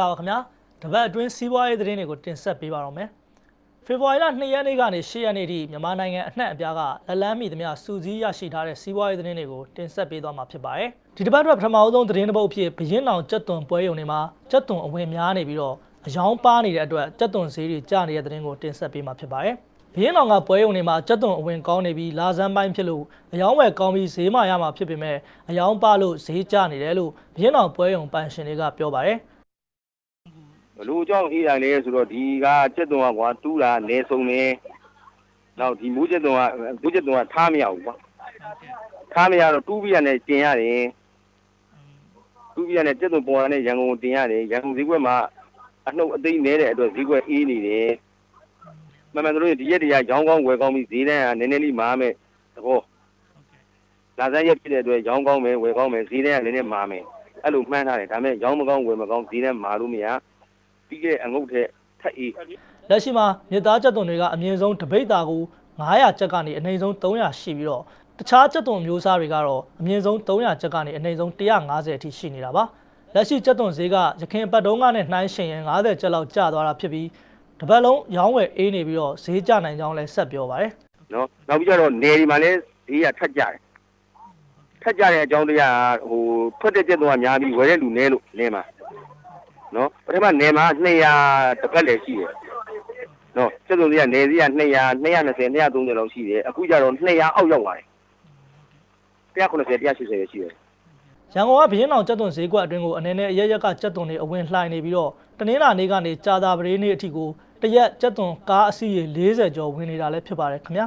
လာပါခင်ဗျာတပတ်အတွင်းစီးပွားရေးသတင်းတွေကိုတင်ဆက်ပေးပါတော့မယ်ဖေဖော်ဝါရီလ2ရက်နေ့ကနေ10ရက်နေ့ထိမြန်မာနိုင်ငံအနှံ့အပြားကလက်လန်းမီသမျှစူးစီးရရှိထားတဲ့စီးပွားရေးသတင်းတွေကိုတင်ဆက်ပေးသွားမှာဖြစ်ပါတယ်ဒီတစ်ပတ်အတွက်ပထမအဆုံးသတင်းတစ်ပုဒ်အဖြစ်ဘရင်လောင်ကြက်သွန်ပွဲရုံတွေမှာကြက်သွန်အဝင်များနေပြီးတော့အယောင်ပါနေတဲ့အတွက်ကြက်သွန်ဈေးတွေကျနေတဲ့သတင်းကိုတင်ဆက်ပေးမှာဖြစ်ပါတယ်ဘရင်လောင်ကပွဲရုံတွေမှာကြက်သွန်အဝင်ကောင်းနေပြီးလာဇန်ပိုင်းဖြစ်လို့အယောင်ဝယ်ကောင်းပြီးဈေးမှရမှာဖြစ်ပေမဲ့အယောင်ပါလို့ဈေးကျနေတယ်လို့ဘရင်လောင်ပွဲရုံပိုင်ရှင်တွေကပြောပါတယ် ဘလို့အကြောင်းအေးရလဲဆိုတော့ဒီကကျက်သွန်ကကွာတူးတာနေဆုံးနေနောက်ဒီမူးကျက်သွန်ကမူးကျက်သွန်ကထားမရဘူးကွာထားမရတော့တူးပြရနဲ့တင်ရတယ်တူးပြရနဲ့ကျက်သွန်ပေါ်ရနဲ့ရန်ကုန်ကိုတင်ရတယ်ရန်ကုန်ဈေးကွက်မှာအနှုတ်အသိမ်းနေတဲ့အတွက်ဈေးကွက်အေးနေတယ်မမှန်တို့ဒီရက်တည်းကရောင်းကောင်းဝယ်ကောင်းပြီးဈေးတန်းကနည်းနည်းလေးမာမယ်သဘောလာစားရက်ဖြစ်တဲ့အတွက်ရောင်းကောင်းမယ်ဝယ်ကောင်းမယ်ဈေးတန်းကလည်းနည်းနည်းမာမယ်အဲ့လိုမှန်းထားတယ်ဒါပေမဲ့ရောင်းမကောင်းဝယ်မကောင်းဈေးတန်းမာလို့မရ ပြီးခဲ့တဲ့အငုတ်ထက်ထက်အေးလက်ရှိမှာမြေသားကြက်သွန်တွေကအမြင့်ဆုံးတပိတ်တာကို900ကျပ်ကနေအနည်းဆုံး300ရှိပြီးတော့တခြားကြက်သွန်မျိုးစားတွေကတော့အမြင့်ဆုံး300ကျပ်ကနေအနည်းဆုံး150အထိရှိနေတာပါလက်ရှိကြက်သွန်ဈေးကရခိုင်ပတ်တုံးကနဲ့နှိုင်းယှဉ်ရင်90ကျပ်လောက်ကျသွားတာဖြစ်ပြီးတစ်ပတ်လုံးရောင်းဝယ်အေးနေပြီးတော့ဈေးကျနိုင်ကြောင်းလည်းဆက်ပြောပါတယ်နော်နောက်ပြီးတော့နေဒီမှာလည်းဈေးကထက်ကြတယ်ထက်ကြတဲ့အကြောင်းတရားကဟိုထွက်တဲ့ကျက်တော့ကများပြီးဝယ်တဲ့လူနဲလို့နေမှာ နော်ပထမနေမှာ200တစ်ပတ်လည်းရှိတယ်နော်ကျက်သွန်စီကနေစီက200 220 230လောက်ရှိတယ်အခုကျတော့200အောက်ရောက်သွားတယ်190 180ပဲရှိတယ်ရန်ကုန်ကဘရင်အောင်ကြက်သွန်ဈေးကွက်အတွင်းကိုအနေနဲ့အရက်ရက်ကကြက်သွန်တွေအဝင်လှိုင်နေပြီးတော့တနင်္လာနေ့ကနေကြာသာပတေးနေ့အထိကိုတရက်ကြက်သွန်ကားအစီးရေ40ကျော်ဝင်နေတာလည်းဖြစ်ပါတယ်ခင်ဗျာ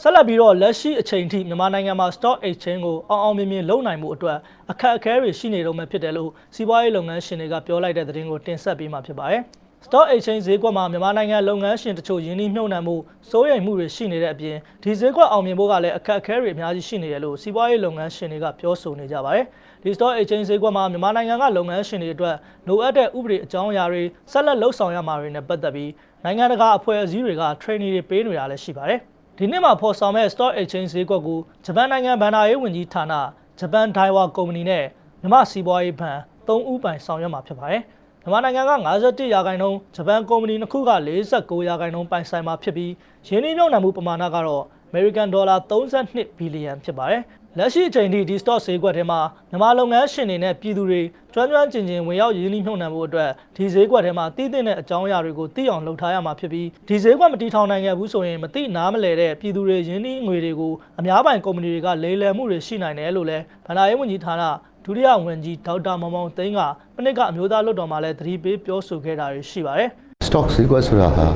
ဆက်လက်ပြီးတော့လက်ရှိအချိန်ထိမြန်မာနိုင်ငံမှာ stock exchange ကိုအောင်အောင်မြင်မြင်လုပ်နိုင်မှုအတွက်အခက်အခဲတွေရှိနေတော့မှဖြစ်တယ်လို့စီးပွားရေးလုပ်ငန်းရှင်တွေကပြောလိုက်တဲ့သတင်းကိုတင်ဆက်ပေးမှာဖြစ်ပါတယ် stock exchange ဈေးကွက်မှာမြန်မာနိုင်ငံလုပ်ငန်းရှင်တချို့ယင်းနှိမ့်မြုပ်နှံမှုစိုးရိမ်မှုတွေရှိနေတဲ့အပြင်ဒီဈေးကွက်အောင်မြင်ဖို့ကလည်းအခက်အခဲတွေအများကြီးရှိနေတယ်လို့စီးပွားရေးလုပ်ငန်းရှင်တွေကပြောဆိုနေကြပါတယ်ဒီ stock exchange ဈေးကွက်မှာမြန်မာနိုင်ငံကလုပ်ငန်းရှင်တွေအတွက်လိုအပ်တဲ့ဥပဒေအကြောင်းအရာတွေဆက်လက်လှုပ်ဆောင်ရမှာတွေနဲ့ပတ်သက်ပြီးနိုင်ငံတကာအဖွဲ့အစည်းတွေက training တွေပေးနေတာလည်းရှိပါတယ် ဒီနှစ်မှာဖော်ဆောင်မဲ့ stock exchange ဈေးကွက်ကိုဂျပန်နိုင်ငံဗန်နာရေးဝန်ကြီးဌာနဂျပန်ဒိုင်ဝါကုမ္ပဏီနဲ့မြန်မာစီးပွားရေးဘဏ်၃ဦးပိုင်ဆောင်ရွက်မှာဖြစ်ပါတယ်မြန်မာနိုင်ငံက51ရာခိုင်နှုန်းဂျပန်ကုမ္ပဏီနှစ်ခုက49ရာခိုင်နှုန်းပိုင်ဆိုင်မှာဖြစ်ပြီးရင်းနှီးမြှုပ်နှံမှုပမာဏကတော့ American Dollar 32ဘီလီယံဖြစ်ပါတယ် လက်ရှိအချိန်ထိဒီ stock ဈေးကွက်ထဲမှာမြန်မာလုပ်ငန်းရှင်တွေနဲ့ပြည်သူတွေကျွမ်းကျွမ်းကျင်ကျင်ဝင်ရောက်ရင်းနှီးမြှုပ်နှံမှုအတွက်ဒီဈေးကွက်ထဲမှာတည်တဲ့အကြောင်းအရာတွေကိုသိအောင်လုပ်ထားရမှာဖြစ်ပြီးဒီဈေးကွက်မတီထောင်နိုင်ခဲ့ဘူးဆိုရင်မသိနားမလဲတဲ့ပြည်သူတွေရင်းနှီးငွေတွေကိုအများပိုင်ကုမ္ပဏီတွေကလိမ်လည်မှုတွေရှိနိုင်တယ်လို့လည်းဗန္ဒာရေးဝန်ကြီးဌာနဒုတိယဝန်ကြီးဒေါက်တာမောင်မောင်သိန်းကမနစ်ကအမျိုးသားလွှတ်တော်မှာလည်းသတိပေးပြောဆိုခဲ့တာတွေရှိပါတယ် stock ဈေးကွက်ဆိုတာဟာ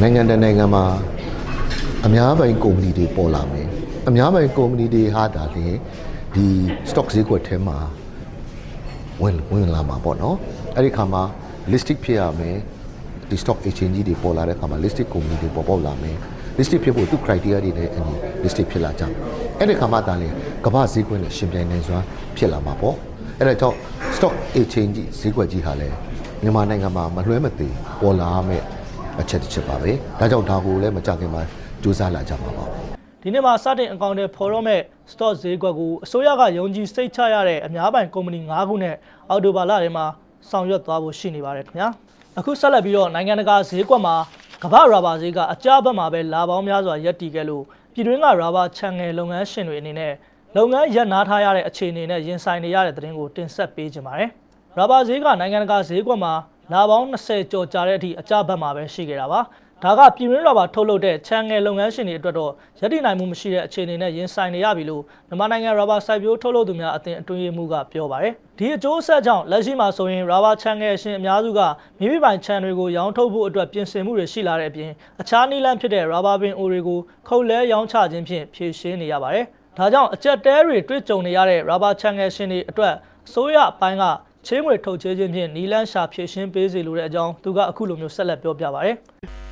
နိုင်ငံတကာနိုင်ငံမှာအများပိုင်ကုမ္ပဏီတွေပေါ်လာမယ် အများပိုင်ကုမ္ပဏီတွေဟာဒါလေဒီ stock ဈေးကွက်ထဲမှာဝင်ဝင်လာမှာပေါ့နော်အဲ့ဒီခါမှာ listing ဖြစ်ရမယ်ဒီ stock exchange ကြီးတွေပေါ်လာတဲ့ခါမှာ listed ကုမ္ပဏီတွေပေါ်ပေါက်လာမယ် listed ဖြစ်ဖို့သူ criteria တွေနဲ့အညီ listed ဖြစ်လာကြမယ်အဲ့ဒီခါမှဒါလေကမ္ဘာဈေးကွက်နဲ့ရှင်ပြိုင်နိုင်စွာဖြစ်လာမှာပေါ့အဲ့ဒါကြောင့် stock exchange ကြီးဈေးကွက်ကြီးဟာလည်းမြန်မာနိုင်ငံမှာမလွှဲမသေးပေါ်လာမဲ့အချက်တစ်ချက်ပါပဲဒါကြောင့်ဒါကိုလည်းမကြခင်မှာစူးစမ်းလာကြမှာပါ ဒီနေ့မှာစတင်အကောင့်တွေဖော်တော့မဲ့ stock ဈေးကွက်ကိုအစိုးရကယုံကြည်စိတ်ချရတဲ့အများပိုင်ကုမ္ပဏီ၅ခုနဲ့အော်တိုဘာလထဲမှာဆောင်ရွက်သွားဖို့ရှိနေပါတယ်ခင်ဗျာအခုဆက်လက်ပြီးတော့နိုင်ငံတကာဈေးကွက်မှာကမ္ဘာရာဘာဈေးကအကြဘက်မှာပဲလာပေါင်းများစွာရပ်တည်ခဲ့လို့ပြည်တွင်းကရာဘာချန်ငယ်လုပ်ငန်းရှင်တွေအနေနဲ့လုပ်ငန်းရပ်နားထားရတဲ့အခြေအနေနဲ့ရင်ဆိုင်နေရတဲ့သတင်းကိုတင်ဆက်ပေးကြပါမယ်ရာဘာဈေးကနိုင်ငံတကာဈေးကွက်မှာလာပေါင်း20ကျော်ကြာတဲ့အထိအကြဘက်မှာပဲရှိခဲ့တာပါ ဒါကပြည်တွင်းရာဘာထုတ်လုပ်တဲ့ချန်ငယ်လုပ်ငန်းရှင်တွေအတွက်တော့ရည်တည်နိုင်မှုမရှိတဲ့အခြေအနေနဲ့ရင်ဆိုင်နေရပြီလို့မြန်မာနိုင်ငံရာဘာစိုက်ပျိုးထုတ်လုပ်သူများအသင်းအတွင်းရေးမှူးကပြောပါတယ်။ဒီအကျိုးဆက်ကြောင့်လက်ရှိမှာဆိုရင်ရာဘာချန်ငယ်ရှင်အများစုကမိမိပိုင်ချန်တွေကိုရောင်းထုတ်ဖို့အတွက်ပြင်ဆင်မှုတွေရှိလာတဲ့အပြင်အခြားနည်းလမ်းဖြစ်တဲ့ရာဘာပင်အိုတွေကိုခုတ်လဲရောင်းချခြင်းဖြင့်ဖြည့်ရှင်းနေရပါတယ်။ဒါကြောင့်အကြက်တဲတွေတွေ့ကြုံနေရတဲ့ရာဘာချန်ငယ်ရှင်တွေအတွက်အစိုးရအပိုင်းကချေးငွေထုတ်ချေးခြင်းဖြင့်နီလန်းရှာဖြည့်ရှင်းပေးစီလိုတဲ့အကြောင်းသူကအခုလိုမျိုးဆက်လက်ပြောပြပါဗျ။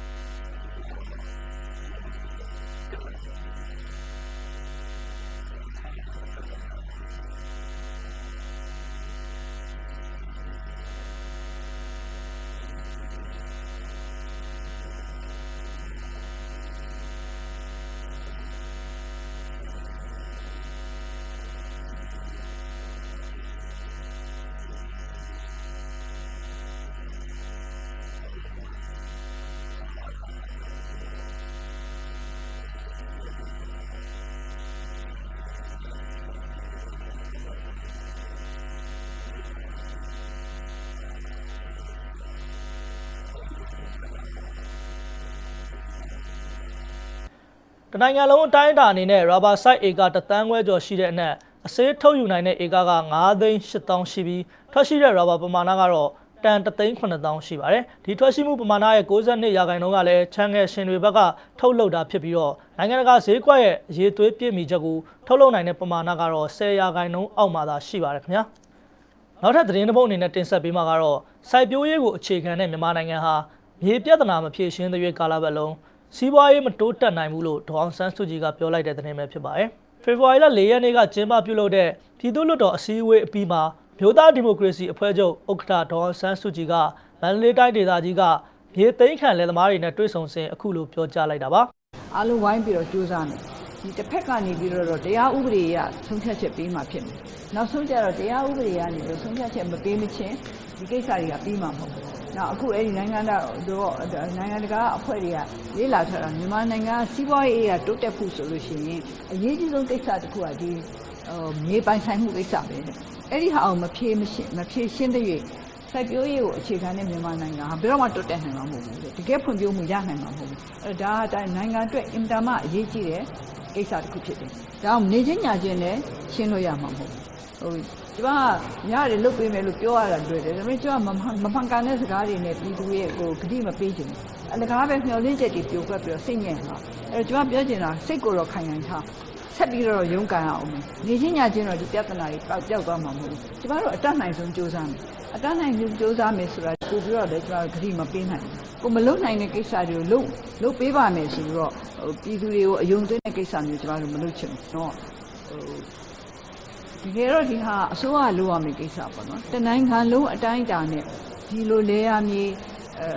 တနိုင်ငံလုံးအတိုင်းအတာအနေနဲ့ rubber site ဧကတသန်းခွဲကျော်ရှိတဲ့အနက်အစေးထုတ်ယူနိုင်တဲ့ဧကက9သိန်း8000ရှိပြီးထွက်ရှိတဲ့ rubber ပမာဏကတော့တန်3သိန်း9000ရှိပါတယ်ဒီထွက်ရှိမှုပမာဏရဲ့62ရာခိုင်နှုန်းကလည်းချန်ငယ်ရှင်တွေဘက်ကထုတ်လုပ်တာဖြစ်ပြီးတော့နိုင်ငံတကာဈေးကွက်ရဲ့အရေးသွေးပြည့်မီချက်ကိုထုတ်လုပ်နိုင်တဲ့ပမာဏကတော့10ရာခိုင်နှုန်းအောက်မှာသာရှိပါတယ်ခင်ဗျာနောက်ထပ်သတင်းတစ်ပုဒ်အနေနဲ့တင်ဆက်ပေးမှာကတော့စိုက်ပျိုးရေးကိုအခြေခံတဲ့မြန်မာနိုင်ငံဟာမြေပြဿနာမဖြေရှင်းတဲ့ကာလပတ်လုံး စီးပွားရေးမတိုးတက်နိုင်ဘူးလို့ဒေါအောင်ဆန်းစုကြည်ကပြောလိုက်တဲ့သတင်းပဲဖြစ်ပါတယ်။ဖေဖော်ဝါရီလ၄ရက်နေ့ကကျင်းပပြုလုပ်တဲ့ပြည်သူ့လွှတ်တော်အစည်းအဝေးအပြီးမှာမြို့သားဒီမိုကရေစီအဖွဲ့ချုပ်ဥက္ကဋ္ဌဒေါအောင်ဆန်းစုကြည်ကမန္တလေးတိုင်းဒေသကြီးကမြေသိမ်းခံလယ်သမားတွေနဲ့တွေ့ဆုံစဉ်အခုလိုပြောကြားလိုက်တာပါ။အားလုံးဝိုင်းပြီးတော့ကြိုးစားမယ်ဒီတစ်ဖက်ကနေပြီးတော့တရားဥပဒေရဆုံးဖြတ်ချက်ပေးမှဖြစ်မယ်နောက်ဆုံးကျတော့တရားဥပဒေကနေပြီးဆုံးဖြတ်ချက်မပေးမချင်းဒီကိစ္စတွေကပြီးမှာမဟုတ်ဘူး နောက်အခုအဲ့ဒီနိုင်ငံတော်တော့နိုင်ငံတကာအဖွဲ့တွေကလေးလာထားတာမြန်မာနိုင်ငံစီးပွားရေးအရာတိုးတက်ဖို့ဆိုလို့ရှိရင်အရေးကြီးဆုံးကိစ္စတစ်ခုကဒီဟိုမြေပိုင်ဆိုင်မှုကိစ္စပဲတဲ့အဲ့ဒီဟာအောင်မဖြေမရှင်းမဖြေရှင်းတဲ့၍စိုက်ပျိုးရေးကိုအခြေခံတဲ့မြန်မာနိုင်ငံဟာဘယ်တော့မှတိုးတက်နိုင်မှာမဟုတ်ဘူးတဲ့တကယ်ဖွံ့ဖြိုးမှုရနိုင်မှာမဟုတ်ဘူးအဲ့ဒါဒါတိုင်းနိုင်ငံအတွက်အင်တာမအရေးကြီးတဲ့ကိစ္စတစ်ခုဖြစ်တယ်ဒါကြောင့်နေချင်းညာချင်းနဲ့ရှင်းလို့ရမှာမဟုတ်ဘူး ဟိုဒီမှာရတယ်လုတ်ပေးမယ်လို့ပြောရတာတွေ့တယ်ဒါပေမဲ့ကျွန်တော်မမှန်မမှန်ကန်တဲ့စကားတွေနဲ့ပြည်သူရဲ့ကိုဂတိမပေးချင်ဘူးအလကားပဲမျှော်လင့်ချက်တွေပြိုကွက်ပြီးတော့စိတ်ညစ်မှာအဲ့တော့ကျွန်တော်ပြောချင်တာစိတ်ကိုတော့ခိုင်ခိုင်ထားဆက်ပြီးတော့ရုန်းကန်အောင်မယ်နေချင်းညာချင်းတော့ဒီပြဿနာတွေပောက်ပြောက်သွားမှာမဟုတ်ဘူးကျမတို့အတတ်နိုင်ဆုံးစူးစမ်းမယ်အတတ်နိုင်ဆုံးစူးစမ်းမယ်ဆိုတာပို့ပြီးတော့လည်းကျမတို့ဂတိမပေးနိုင်ဘူးကိုမလုံနိုင်တဲ့ကိစ္စတွေကိုလုံလုံပေးပါမယ်ဆိုပြီးတော့ဟိုပြည်သူတွေကိုအယုံသွင်းတဲ့ကိစ္စမျိုးကျမတို့မလုပ်ချင်ဘူးเนาะဟို တကယ်တော့ဒီဟာအစိုးရလိုရမယ့်ကိစ္စပေါ့နော်တနိုင်ငံလုံးအတိုင်းအတာနဲ့ဒီလိုလဲရမြေအဲ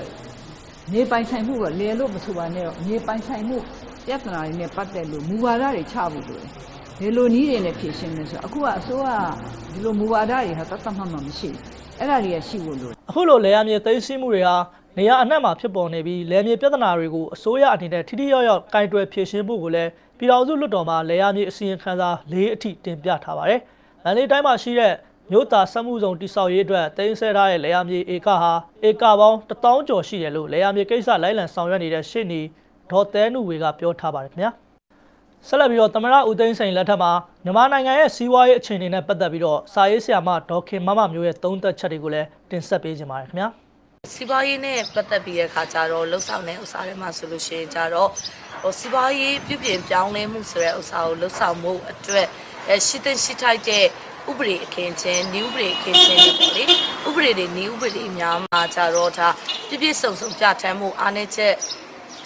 နေပိုင်ဆိုင်မှုကလဲလို့မဆိုပါနဲ့တော့နေပိုင်ဆိုင်မှုပြဿနာတွေနဲ့ပတ်သက်လို့မူဝါဒတွေချဖို့လိုတယ်ဘယ်လိုနည်းတွေနဲ့ဖြေရှင်းလဲဆိုတော့အခုကအစိုးရကဒီလိုမူဝါဒတွေဟာတတ်တတ်မှတ်မှမရှိဘူးအဲ့ဒါတွေကရှိဖို့လိုတယ်အခုလိုလေယာမြေသိမ်းဆည်းမှုတွေဟာနေရာအနှံ့မှာဖြစ်ပေါ်နေပြီးလေယာမြေပြဿနာတွေကိုအစိုးရအနေနဲ့ထိထိရောက်ရောက်ကင်တွယ်ဖြေရှင်းဖို့ကိုလည်းပြည်တော်စုလွှတ်တော်မှာလေယာမြေအစီရင်ခံစာ၄အထိတင်ပြထားပါတယ်။ မန္တလေးတိုင်းမှာရှိတဲ့မြို့သားစက်မှုဆောင်တိစောက်ရေးအတွက်တင်ဆက်ထားတဲ့လေယာမြေဧကဟာဧကပေါင်း1000ကျော်ရှိတယ်လို့လေယာမြေကိစ္စလိုက်လံဆောင်ရွက်နေတဲ့ရှေ့နေဒေါ်သဲနုဝေကပြောထားပါတယ်ခင်ဗျာ။ဆက်လက်ပြီးတော့သမရဦးသိန်းစိန်လက်ထက်မှာမြန်မာနိုင်ငံရဲ့စီးပွားရေးအခြေအနေနဲ့ပတ်သက်ပြီးတော့စာရေးဆရာမဒေါက်ခင်မမမျိုးရဲ့သုံးသက်ချက်တွေကိုလည်းတင်ဆက်ပေးခြင်းပါတယ်ခင်ဗျာစီးပွားရေးနဲ့ပတ်သက်ပြီးတဲ့အခါကျတော့လှုပ်ဆောင်တဲ့ဥစ္စာတွေမှာဆိုလို့ရှိရင်ကျတော့ဟိုစီးပွားရေးပြုပြင်ပြောင်းလဲမှုဆိုတဲ့ဥစ္စာကိုလှုပ်ဆောင်မှုအတွက် အဲရှိတဲ့ရှိထိုက်တဲ့ဥပဒေအခင်းချင်းနည်းဥပဒေအခင်းချင်းတွေပေါ့လေဥပဒေတွေနည်းဥပဒေများမှာကျတော့ဒါပြည့်ပြည့်စုံစုံပြဋ္ဌာန်းမှုအားနည်းချက်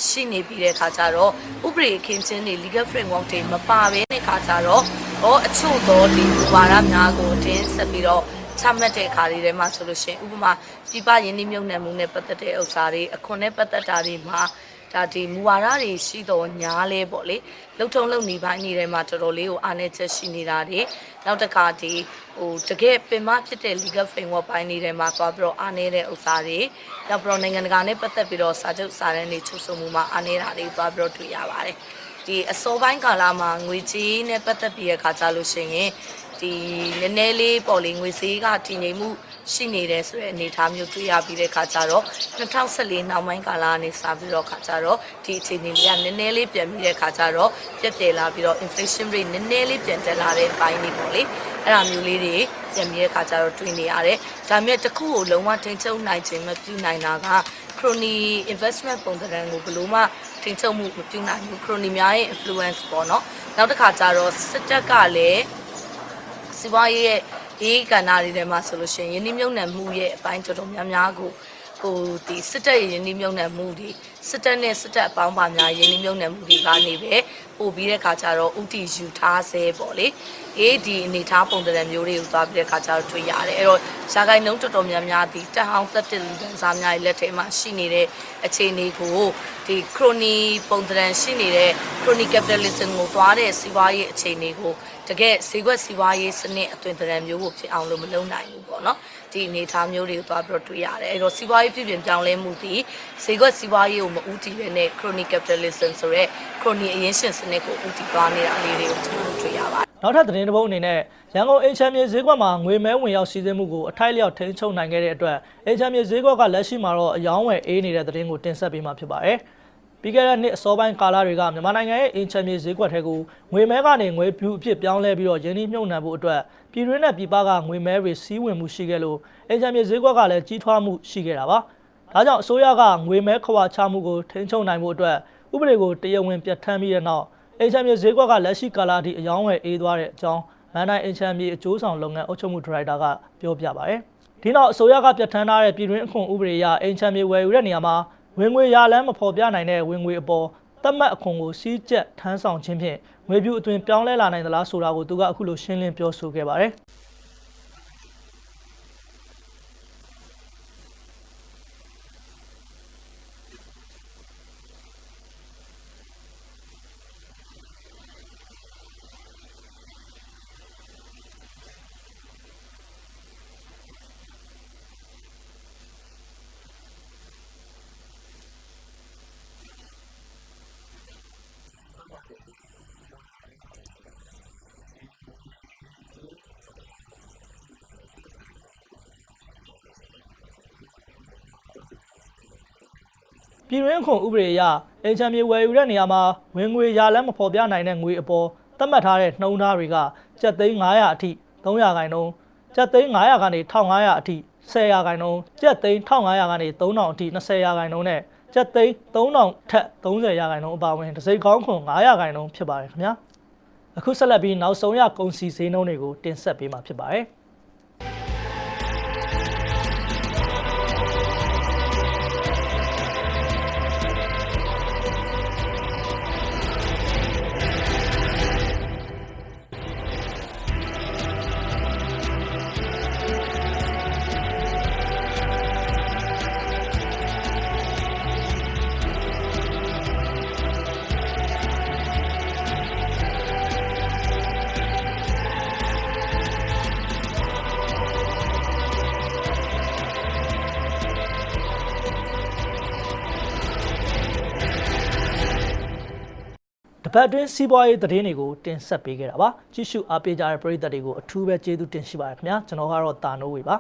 ရှိနေပြီးတဲ့အခါကျတော့ဥပဒေအခင်းချင်းတွေ legal framework တွေမပါဘဲတဲ့အခါကျတော့ဟောအချို့သောဒီဝါဒများကိုတင်းဆက်ပြီးတော့ချမှတ်တဲ့အခါလေးတွေမှာဆိုလို့ရှိရင်ဥပမာပြပရင်းနှီးမြုပ်နှံမှုနဲ့ပတ်သက်တဲ့ဥစ္စာတွေအခွန်နဲ့ပတ်သက်တာတွေမှာ ဒါဒီမူဝါဒတွေရှိတော့ညားလဲပေါ့လေလုံထုံလုံနေပိုင်းနေတဲ့မှာတော်တော်လေးကိုအားနည်းချက်ရှိနေတာတွေနောက်တစ်ခါဒီဟိုတကယ်ပင်မဖြစ်တဲ့ legal framework ပိုင်းနေတဲ့မှာသွားပြီးတော့အားနည်းတဲ့ဥစ္စာတွေနောက်ပြီးတော့နိုင်ငံတကာနဲ့ပတ်သက်ပြီးတော့စာချုပ်စာတမ်းတွေချုပ်ဆိုမှုမှာအားနည်းတာတွေသွားပြီးတော့တွေ့ရပါတယ်ဒီအစောပိုင်းကာလမှာငွေကြေးနဲ့ပတ်သက်ပြီးရခါကြလို့ရှိရင်ဒီနည်းနည်းလေးပေါ့လေငွေစည်းကတည်ငြိမ်မှု ရှိနေတယ်ဆိုတဲ့အနေအထားမျိုးတွေ့ရပြီးတဲ့ခါကျတော့2014နောက်ပိုင်းကာလကနေစပြီးတော့ခါကျတော့ဒီအခြေအနေလေးကနည်းနည်းလေးပြန်ပြီးတဲ့ခါကျတော့ပြက်ပြယ်လာပြီးတော့ inflation rate နည်းနည်းလေးပြန်တက်လာတဲ့ဘိုင်းလေးပေါ့လေအဲ့ဒါမျိုးလေးတွေပြန်ပြီးတဲ့ခါကျတော့တွေ့နေရတယ်ဒါပေမဲ့တစ်ခုကိုလုံးဝထိန်ချုပ်နိုင်ခြင်းမပြုနိုင်တာက crony investment ပုံသဏ္ဍာန်ကိုဘယ်လို့မှထိန်ချုပ်မှုမပြုနိုင်ဘူး crony များရဲ့ influence ပေါ့နော်နောက်တစ်ခါကျတော့စစ်တပ်ကလည်းစီးပွားရေးရဲ့ ရေးကဏ္ဍတွေထဲမှာဆိုလို့ရှိရင်ယင်းနှမြုံနယ်မှုရဲ့အပိုင်းတော်တော်များများကို ဟိုဒီစစ်တပ်ရဲ့ယင်းနှမြုံနယ်မှုတွေစစ်တပ်နဲ့စစ်တပ်အပေါင်းပါများယင်းနှမြုံနယ်မှုတွေကနေပဲပို့ပြီးတဲ့ခါကျတော့ဥတီယူထားဆဲပေါ့လေအေးဒီအနေထားပုံသဏ္ဍာန်မျိုးတွေကိုသွားပြီးတဲ့ခါကျတော့တွေ့ရတယ်အဲ့တော့ရှားကိုင်းလုံးတော်တော်များများဒီတက်ဟောင်းသက်တစ်လူတန်းစားများရဲ့လက်ထဲမှာရှိနေတဲ့အခြေအနေကိုဒီ crony ပုံသဏ္ဍာန်ရှိနေတဲ့ crony capitalism ကိုသွားတဲ့စီးပွားရေးအခြေအနေကိုတကယ်ဈေးကွက်စီးပွားရေးစနစ်အသွင်သဏ္ဍာန်မျိုးကိုဖြစ်အောင်လို့မလုပ်နိုင်ဘူးပေါ့နော် ဒီအနေအထားမျိုးတွေကိုသွားပြီးတော့တွေ့ရတယ်အဲ့တော့စီးပွားရေးပြည်ပြင်ပြောင်းလဲမှုဒီဈေးကွက်စီးပွားရေးကိုမဦးတည်ဘဲနဲ့ crony capitalism ဆိုရဲ crony အရင်းရှင်စနစ်ကိုဦးတည်သွားနေတာလေးတွေကိုကျွန်တော်တို့တွေ့ရပါတယ်နောက်ထပ်သတင်းတစ်ပုဒ်အနေနဲ့ရန်ကုန်အင်ချမ်းမြေဈေးကွက်မှာငွေမဲဝင်ရောက်စီးဆင်းမှုကိုအထိုက်လျောက်ထိန်းချုပ်နိုင်ခဲ့တဲ့အတွက်အင်ချမ်းမြေဈေးကွက်ကလက်ရှိမှာတော့အယောင်းဝယ်အေးနေတဲ့သတင်းကိုတင်ဆက်ပေးမှာဖြစ်ပါတယ်။ ပြီးခဲ့တဲ့နှစ်အစောပိုင်းကာလတွေကမြန်မာနိုင်ငံရဲ့အင်ချမ်းမြေဈေးကွက်ထဲကိုငွေမဲကနေငွေပြူအဖြစ်ပြောင်းလဲပြီးတော့ယင်းနှိမ့်မြုပ်နှံဖို့အတွက်ပြည်တွင်းနဲ့ပြည်ပကငွေမဲတွေစီးဝင်မှုရှိခဲ့လို့အင်ချမ်းမြေဈေးကွက်ကလည်းကြီးထွားမှုရှိခဲ့တာပါ။ဒါကြောင့်အစိုးရကငွေမဲခွာချမှုကိုထိန်းချုပ်နိုင်မှုအတွက်ဥပဒေကိုတရားဝင်ပြဋ္ဌာန်းပြီးတဲ့နောက်အင်ချမ်းမြေဈေးကွက်ကလက်ရှိကာလအထိအယောင်းဝယ်အေးသွားတဲ့အကြောင်းမန်တိုင်းအင်ချမ်းမြေအကျိုးဆောင်လုပ်ငန်းအုပ်ချုပ်မှုဒါရိုက်တာကပြောပြပါဗျ။ဒီနောက်အစိုးရကပြဋ္ဌာန်းထားတဲ့ပြည်တွင်းအခွန်ဥပဒေအရအင်ချမ်းမြေဝယ်ယူတဲ့နေရာမှာ ဝင်ငွေရလမ်းမဖော်ပြနိုင်တဲ့ဝင်ငွေအပေါ်သတ်မှတ်အခွန်ကိုစီးကျက်ထမ်းဆောင်ခြင်းဖြင့်ငွေပြူအသွင်ပြောင်းလဲလာနိုင်သလားဆိုတာကိုသူကအခုလိုရှင်းလင်းပြောဆိုခဲ့ပါတယ်။ ပြည်တွင်းအခွန်ဥပဒေအရအင်ချမ်းမြေဝယ်ယူတဲ့နေရာမှာဝင်ငွေရလမ်းမဖော်ပြနိုင်တဲ့ငွေအပေါ်သတ်မှတ်ထားတဲ့နှုန်းထားတွေကကျပ်သိန်း900အထိ300ခိုင်နှုန်းကျပ်သိန်း900ကနေ1500အထိ10ရာခိုင်နှုန်းကျပ်သိန်း1500ကနေ3000အထိ20ရာခိုင်နှုန်းနဲ့ကျပ်သိန်း3000ထက်30ရာခိုင်နှုန်းအပါအဝင်တစ်စိတ်ကောင်းခွန်900ခိုင်နှုန်းဖြစ်ပါတယ်ခင်ဗျာအခုဆက်လက်ပြီးနောက်ဆုံးရကုန်စည်ဈေးနှုန်းတွေကိုတင်ဆက်ပေးမှာဖြစ်ပါတယ် ပတ်အတွင်းစီးပွားရေးသတင်းတွေကိုတင်ဆက်ပေးခဲ့တာပါကြည့်ရှုအားပေးကြတဲ့ပရိသတ်တွေကိုအထူးပဲကျေးဇူးတင်ရှိပါတယ်ခင်ဗျာကျွန်တော်ကတော့တာနိုးဝေပါ